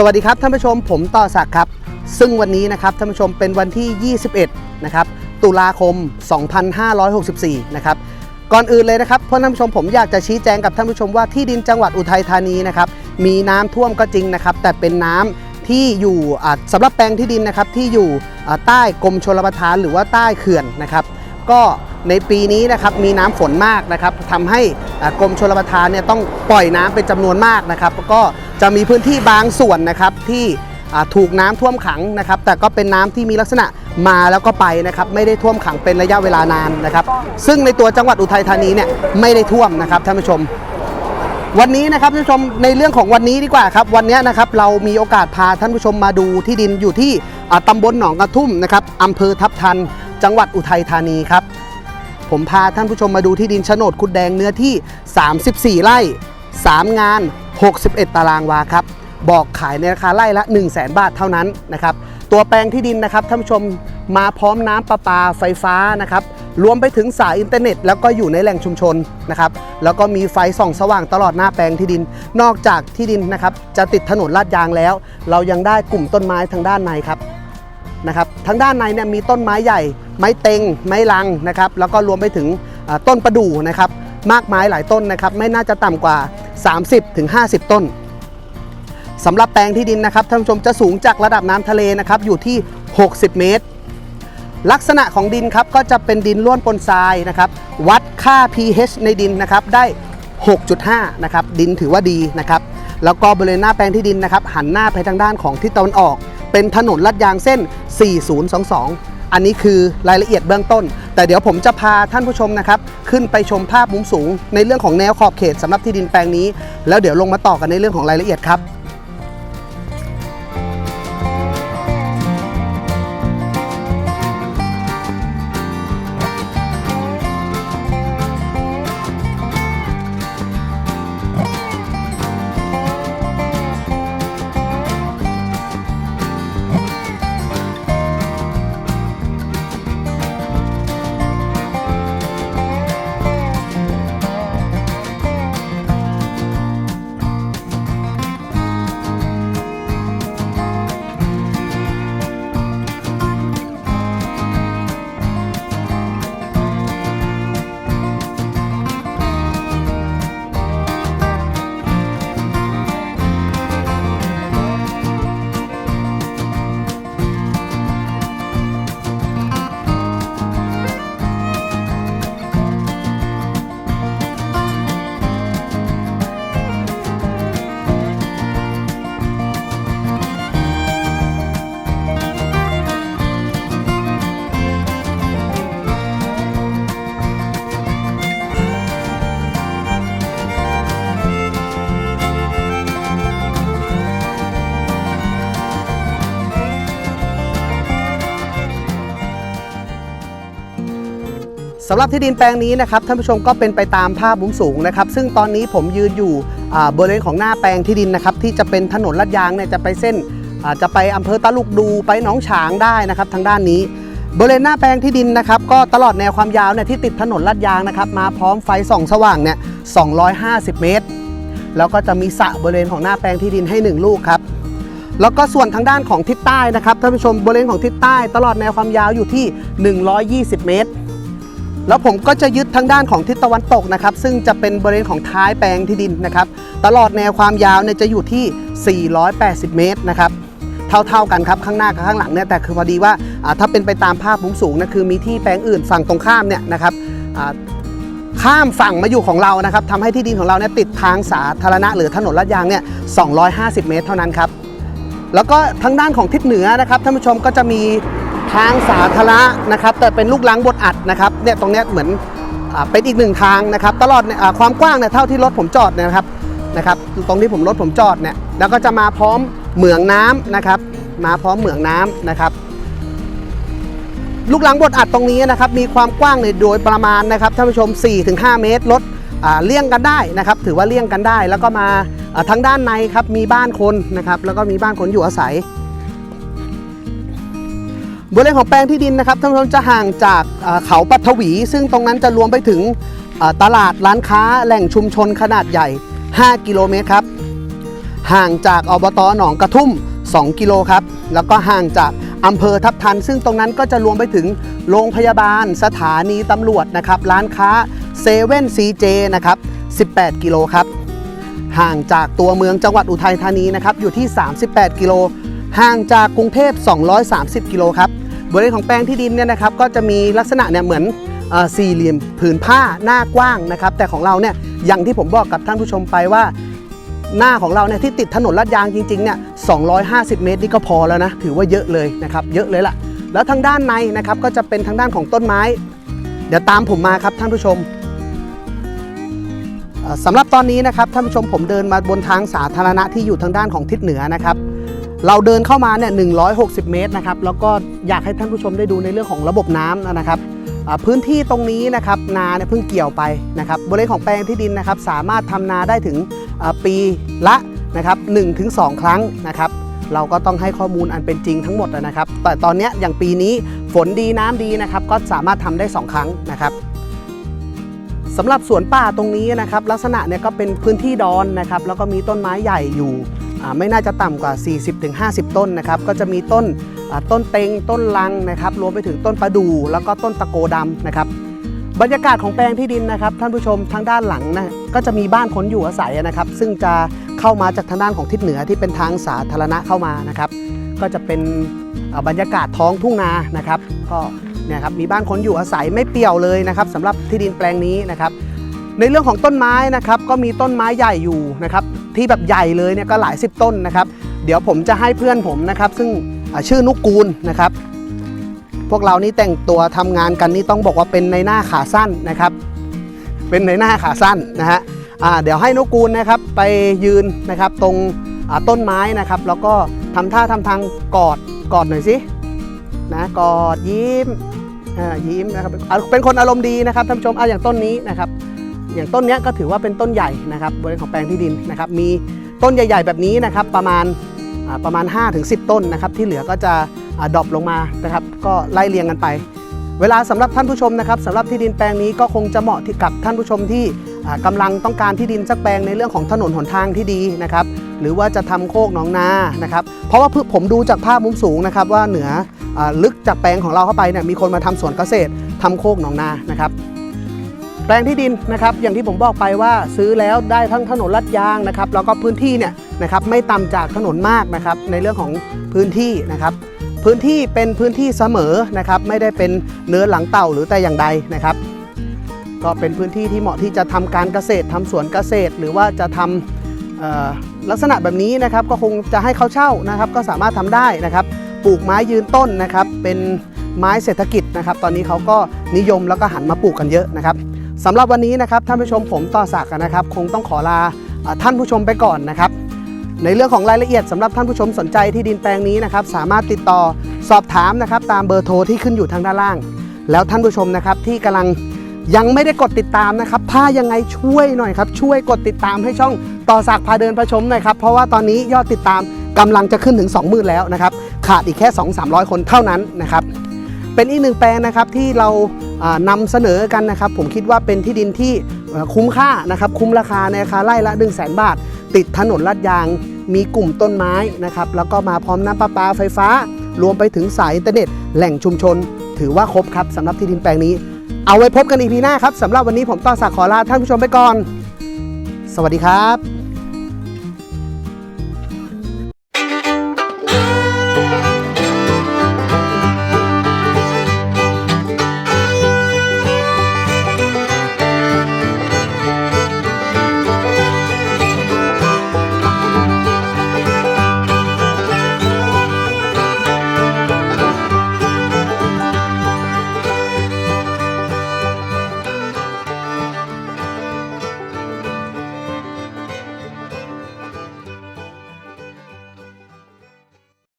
สวัสดีครับท่านผู้ชมผมต่อศักดิ์ครับ ซึ่งวันนี้นะครับท่านผู้ชมเป็นวันที่ 21 นะครับ ตุลาคม 2564 นะครับ ก่อนอื่นเลยนะครับเพื่อนท่านผู้ชมผมอยากจะชี้แจงกับท่านผู้ชมว่าที่ดินจังหวัดอุทัยธานีนะครับมีน้ำท่วมก็จริงนะครับ แต่เป็นน้ำที่อยู่อ่าสำหรับแปลงที่ดินนะครับที่อยู่ใต้กรมชลประทานหรือว่าใต้เขื่อนนะครับ ก็ในปีนี้นะครับมีน้ำฝนมากนะครับทำให้กรมชลประทานเนี่ยต้องปล่อยน้ำเป็นจำนวนมากนะครับแล้วก็จะมีพื้นที่บางส่วนนะครับที่ถูกน้ำท่วมขังนะครับ แต่ก็เป็นน้ำที่มีลักษณะมาแล้วก็ไปนะครับ ไม่ได้ท่วมขังเป็นระยะเวลานานนะครับ ซึ่งในตัวจังหวัดอุทัยธานีเนี่ยไม่ได้ท่วมนะครับท่านผู้ชม วันนี้นะครับท่านผู้ชมในเรื่องของวันนี้ดีกว่าครับ วันนี้นะครับเรามีโอกาสพาท่านผู้ชมมาดูที่ดินอยู่ที่อ่าตำบลหนองกระทุ่มนะครับอำเภอทับทัน จังหวัดอุทัยธานีครับ ผมพาท่านผู้ชมมาดูที่ดินโฉนดคุดแดงเนื้อที่ 34 ไร่ 3 งาน 61 ตารางวาครับ บอกขายในราคาไร่ละ 1 0 0 0 0แบาทเท่านั้นนะครับ ตัวแปลงที่ดินนะครับท่านผู้ชมมาพร้อมน้ำประปาไฟฟ้านะครับรวมไปถึงสายอินเทอร์เน็ต แล้วก็อยู่ในแหล่งชุมชนนะครับ แล้วก็มีไฟส่องสว่างตลอดหน้าแปลงที่ดิน นอกจากที่ดินนะครับ จะติดถนนลาดยางแล้ว เรายังได้กลุ่มต้นไม้ทางด้านในครับนะครับทางด้านในเนี่ยมีต้นไม้ใหญ่ ไม้เต็ง ไม้ลังนะครับแล้วก็รวมไปถึงต้นประดู่นะครับมากมายหลายต้นนะครับไม่น่าจะต่ำกว่า 30-50 ต้นสำหรับแปลงที่ดินนะครับท่านผู้ชมจะสูงจากระดับน้ำทะเลนะครับอยู่ที่ 60 เมตร ลักษณะของดินครับก็จะเป็นดินล้วนปนทรายนะครับวัดค่า pH ในดินนะครับได้ 6.5 นะครับดินถือว่าดีนะครับแล้วก็บริเวณหน้าแปลงที่ดินนะครับหันหน้าไปทางด้านของทิศตะวันออก เป็นถนนลาดยางเส้น 4022 อันนี้คือรายละเอียดเบื้องต้น แต่เดี๋ยวผมจะพาท่านผู้ชมนะครับ ขึ้นไปชมภาพมุมสูง ในเรื่องของแนวขอบเขตสำหรับที่ดินแปลงนี้ แล้วเดี๋ยวลงมาต่อกันในเรื่องของรายละเอียดครับ สำหรับที่ดินแปลงนี้นะครับท่านผู้ชมก็เป็นไปตามภาพมุมสูงนะครับซึ่งตอนนี้ผมยืนอยู่บริเวณของหน้าแปลงที่ดินนะครับที่จะเป็นถนนลาดยางเนี่ยจะไปเส้นจะไปอำเภอตะลุกดูไปหนองฉางได้นะครับทางด้านนี้ บริเวณหน้าแปลงที่ดินนะครับก็ตลอดแนวความยาวเนี่ยที่ติดถนนลาดยางนะครับมาพร้อมไฟส่องสว่างเนี่ย250 เมตร แล้วก็จะมีสระบริเวณของหน้าแปลงที่ดินให้ 1 ลูกครับแล้วก็ส่วนทางด้านของทิศใต้นะครับท่านผู้ชมบริเวณของทิศใต้ ตลอดแนวความยาวอยู่ที่ 120 เมตร แล้วผมก็จะยึดทางด้านของทิศตะวันตกนะครับ ซึ่งจะเป็นบริเวณของท้ายแปลงที่ดินนะครับ ตลอดแนวความยาวเนี่ยจะอยู่ที่ 480 เมตรนะครับ เท่าๆกันครับข้างหน้ากับข้างหลังเนี่ยแต่คือพอดีว่าถ้าเป็นไปตามภาพมุมสูงนะคือมีที่แปลงอื่นฝั่งตรงข้ามเนี่ยนะครับข้ามฝั่งมาอยู่ของเรานะครับทำให้ที่ดินของเราเนี่ยติดทางสาธารณะหรือถนนลาดยางเนี่ย 250 เมตรเท่านั้นครับ แล้วก็ทางด้านของทิศเหนือนะครับท่านผู้ชมก็จะมี ทางสาธารณะนะครับ แต่เป็นลูกลังบดอัดนะครับเนี่ยตรงเนี้ยเหมือนอาเป็นอีกหนึ่งทางนะครับ ตลอดเนี่ยอ่าความกว้างเนี่ยเท่าที่รถผมจอดเนี่ยนะครับนะครับ ตรงที่ผมรถผมจอดเนี่ยแล้วก็จะมาพร้อมเหมืองน้ำนะครับ มาพร้อมเหมืองน้ำนะครับ ลูกลังบดอัดตรงนี้นะครับ มีความกว้างเนี่ยโดยประมาณนะครับท่านผู้ชม 4-5 เมตรรถอ่าเลี่ยงกันได้นะครับ ถือว่าเลี่ยงกันได้ แล้วก็มาอ่าทางด้านในครับมีบ้านคนนะครับ แล้วก็มีบ้านคนอยู่อาศัย บริเวณของแปลงที่ดินนะครับท่านผู้ชมจะห่างจากเขาปัทวี ซึ่งตรงนั้นจะรวมไปถึงตลาดร้านค้าแหล่งชุมชนขนาดใหญ่ 5 กิโลเมตรครับ ห่างจากอบตหนองกระทุ่ม 2 กิโลครับ แล้วก็ห่างจากอำเภอทับทัน ซึ่งตรงนั้นก็จะรวมไปถึงโรงพยาบาลสถานีตำรวจนะครับร้านค้าเซเว่นซีเจนะครับ 18 กิโลครับ ห่างจากตัวเมืองจังหวัดอุทัยธานีนะครับอยู่ที่ 38 กิโล ห่างจากกรุงเทพ 230 กิโลครับบริเวณของแปลงที่ดินเนี่ยนะครับก็จะมีลักษณะเนี่ยเหมือนสี่เหลี่ยมผืนผ้าหน้ากว้างนะครับ แต่ของเราเนี่ยอย่างที่ผมบอกกับท่านผู้ชมไปว่า หน้าของเราเนี่ยที่ติดถนนลาดยางจริงๆเนี่ย 250 เมตรนี่ก็พอแล้วนะ ถือว่าเยอะเลยนะครับ เยอะเลยล่ะ แล้วทางด้านในนะครับก็จะเป็นทางด้านของต้นไม้ เดี๋ยวตามผมมาครับท่านผู้ชมสำหรับตอนนี้นะครับท่านผู้ชมผมเดินมาบนทางสาธารณะที่อยู่ทางด้านของทิศเหนือนะครับ เราเดินเข้ามาเนี่ย160 เมตรนะครับแล้วก็อยากให้ท่านผู้ชมได้ดูในเรื่องของระบบน้ำนะครับพื้นที่ตรงนี้นะครับนาเนี่ยเพิ่งเกี่ยวไปนะครับบริเวณของแปลงที่ดินนะครับสามารถทำนาได้ถึงปีละนะครับ1-2ครั้งนะครับเราก็ต้องให้ข้อมูลอันเป็นจริงทั้งหมดนะครับ แต่ตอนนี้อย่างปีนี้ฝนดีน้ำดีนะครับก็สามารถทำได้ 2 ครั้งนะครับสำหรับสวนป่าตรงนี้นะครับลักษณะเนี่ยก็เป็นพื้นที่ดอนนะครับแล้วก็มีต้นไม้ใหญ่อยู่ ไม่น่าจะต่ำกว่า 40-50 ต้นนะครับ ก็จะมีต้นต้นเต็งต้นลังนะครับ รวมไปถึงต้นประดู่แล้วก็ต้นตะโกดำนะครับ บรรยากาศของแปลงที่ดินนะครับ ท่านผู้ชมทางด้านหลังนะก็จะมีบ้านคนอยู่อาศัยนะครับ ซึ่งจะเข้ามาจากทางด้านของทิศเหนือที่เป็นทางสาธารณะเข้ามานะครับ ก็จะเป็นบรรยากาศท้องทุ่งนานะครับ ก็เนี่ยครับมีบ้านคนอยู่อาศัยไม่เปี่ยวเลยนะครับสำหรับที่ดินแปลงนี้นะครับ ในเรื่องของต้นไม้นะครับก็มีต้นไม้ใหญ่อยู่นะครับที่แบบใหญ่เลยเนี่ยก็หลายสิบต้นนะครับ เดี๋ยวผมจะให้เพื่อนผมนะครับซึ่งชื่อนุกกูลนะครับ พวกเรานี่แต่งตัวทำงานกันนี่ต้องบอกว่าเป็นในหน้าขาสั้นนะครับ เป็นในหน้าขาสั้นนะฮะเดี๋ยวให้นุกกูลนะครับไปยืนนะครับตรงต้นไม้นะครับแล้วก็ทำท่าทำทางกอดกอดหน่อยสินะกอดยิ้มยิ้มนะครับเป็นคนอารมณ์ดีนะครับท่านผู้ชมอ่าอย่างต้นนี้นะครับ อย่างต้นนี้ก็ถือว่าเป็นต้นใหญ่นะครับบริเวณของแปลงที่ดินนะครับมีต้นใหญ่ ๆ แบบนี้นะครับประมาณประมาณ 5-10 ต้นนะครับที่เหลือก็จะดรอปลงมานะครับก็ไล่เรียงกันไป เวลาสำหรับท่านผู้ชมนะครับสำหรับที่ดินแปลงนี้ก็คงจะเหมาะกับท่านผู้ชมที่อ่ากำลังต้องการที่ดินสักแปลงในเรื่องของถนนหนทางที่ดีนะครับหรือว่าจะทำโคกหนองนานะครับเพราะว่าผมดูจากภาพมุมสูงนะครับว่าเหนืออลึกจากแปลงของเราเข้าไปเนี่ยมีคนมาทำสวนเกษตรทำโคกหนองนานะครับ แปลงที่ดินนะครับอย่างที่ผมบอกไปว่าซื้อแล้วได้ทั้งถนนลัดยางนะครับแล้วก็พื้นที่เนี่ยนะครับไม่ต่ำจากถนนมากนะครับในเรื่องของพื้นที่นะครับพื้นที่เป็นพื้นที่เสมอนะครับไม่ได้เป็นเนื้อหลังเต่าหรือแต่อย่างใดนะครับ ก็เป็นพื้นที่ที่เหมาะที่จะทำการเกษตรทำสวนเกษตร หรือว่าจะทำเอ่อลักษณะแบบนี้นะครับก็คงจะให้เขาเช่านะครับก็สามารถทำได้นะครับปลูกไม้ยืนต้นนะครับเป็นไม้เศรษฐกิจนะครับ ตอนนี้เขาก็นิยมแล้วก็หันมาปลูกกันเยอะนะครับ สำหรับวันนี้นะครับท่านผู้ชมผมต่อศักดิ์นะครับ คงต้องขอลาท่านผู้ชมไปก่อนนะครับ ในเรื่องของรายละเอียดสำหรับท่านผู้ชมสนใจที่ดินแปลงนี้นะครับ สามารถติดต่อสอบถามนะครับ ตามเบอร์โทรที่ขึ้นอยู่ทางด้านล่าง แล้วท่านผู้ชมนะครับที่กำลังยังไม่ได้กดติดตามนะครับ ถ้ายังไงช่วยหน่อยครับ ช่วยกดติดตามให้ช่องต่อศักพาเดินพาชมหน่อยครับ เพราะว่าตอนนี้ยอดติดตามกำลังจะขึ้นถึง 20,000 แล้วนะครับ ขาดอีกแค่ 2-300 คนเท่านั้นนะครับ เป็นอีกหนึ่งแปลงนะครับที่เรา นำเสนอกันนะครับ ผมคิดว่าเป็นที่ดินที่คุ้มค่านะครับ คุ้มราคาในราคาไร่ละ1 0 0 0 0แบาท ติดถนนลาดยาง มีกลุ่มต้นไม้นะครับ แล้วก็มาพร้อมน้ำประปาไฟฟ้า รวมไปถึงสายอินเทอร์เน็ต แหล่งชุมชน ถือว่าครบครับสำหรับที่ดินแปลงนี้ เอาไว้พบกันอีพีหน้าครับสำหรับวันนี้ผมต้อศักขอลาท่านผู้ชมไปก่อน สวัสดีครับ